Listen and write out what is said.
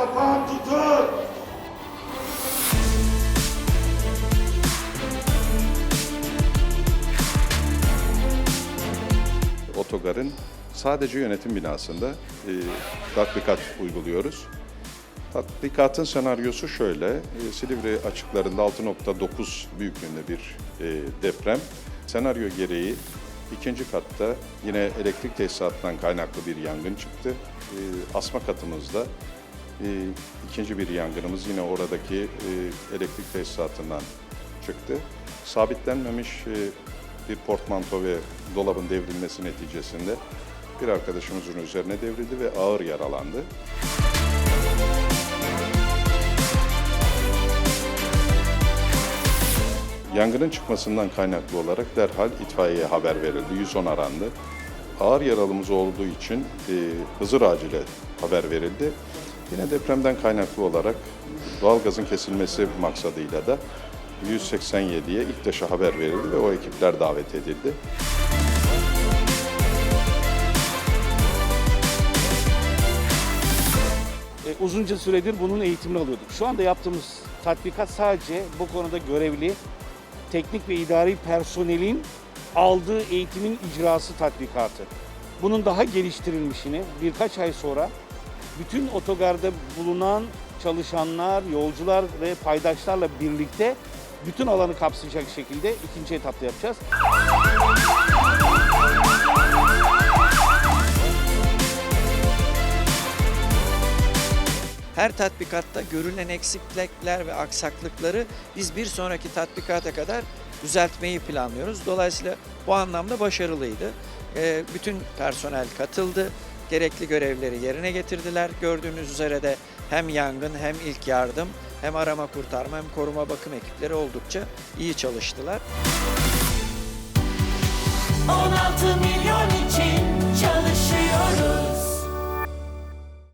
Kapan tutun. Otogar'ın sadece yönetim binasında e, tatbikat uyguluyoruz. Tatbikatın senaryosu şöyle, e, Silivri açıklarında 6.9 büyüklüğünde bir e, deprem. Senaryo gereği ikinci katta yine elektrik tesisatından kaynaklı bir yangın çıktı. E, asma katımızda e, ikinci bir yangınımız yine oradaki e, elektrik tesisatından çıktı. Sabitlenmemiş e, bir portmanto ve dolabın devrilmesi neticesinde bir arkadaşımızın üzerine devrildi ve ağır yaralandı. Yangının çıkmasından kaynaklı olarak derhal itfaiyeye haber verildi. 110 arandı. Ağır yaralımız olduğu için e, Hızır acile haber verildi. Yine depremden kaynaklı olarak doğalgazın kesilmesi maksadıyla da 187'ye İKTAŞ'a haber verildi ve o ekipler davet edildi. E, uzunca süredir bunun eğitimini alıyorduk. Şu anda yaptığımız tatbikat sadece bu konuda görevli teknik ve idari personelin aldığı eğitimin icrası tatbikatı. Bunun daha geliştirilmişini birkaç ay sonra bütün otogarda bulunan çalışanlar, yolcular ve paydaşlarla birlikte bütün alanı kapsayacak şekilde ikinci etapta yapacağız. Her tatbikatta görülen eksiklikler ve aksaklıkları biz bir sonraki tatbikata kadar düzeltmeyi planlıyoruz. Dolayısıyla bu anlamda başarılıydı. Ee, Bütün personel katıldı. Gerekli görevleri yerine getirdiler. Gördüğünüz üzere de hem yangın hem ilk yardım hem arama kurtarma hem koruma bakım ekipleri oldukça iyi çalıştılar. 16 milyon